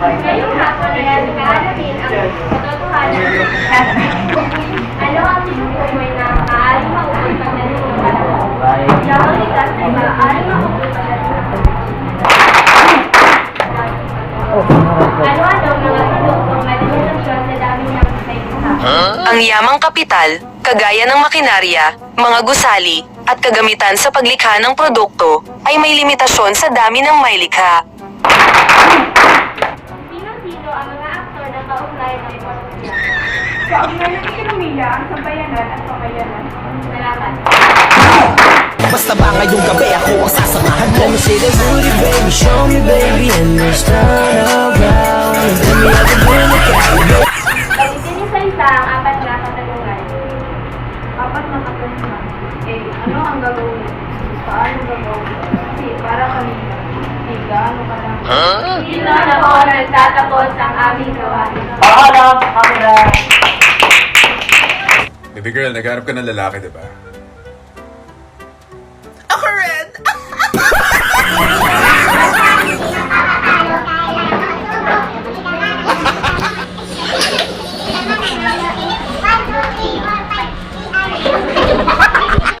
Ngayong hapon ay alamin ang katotohanan ang tinutukoy na maaaring mauwi pagdating ng. Lamang likas ay maaaring mauwi pagdating ng Ano-ano mga produktong malimutasyon sa dami ng sa isa. Ang yamang kapital, kagaya ng makinarya, mga gusali, at kagamitan sa paglikha ng produkto, ay may limitasyon sa dami ng may likha. Sino-sino ang mga aktor na kaugnay ng ekonomiya? Kaugnay ng ekonomiya ang sambayanan at pamayanan. Salamat. Basta ba ngayong gabi ako ang sasamahan mo Let me see the booty, baby, show me, baby, and let's turn around. Let me have a drink, baby. Gamitin niyo sa isa ang apat na katanungan. Apat na katanungan. Eh, ano ang gagawin? Ha? Sino na po nagtatapos ang aming gawain? Paalam, camera! Baby girl, nagharap ka ng lalaki, di ba? Ako rin!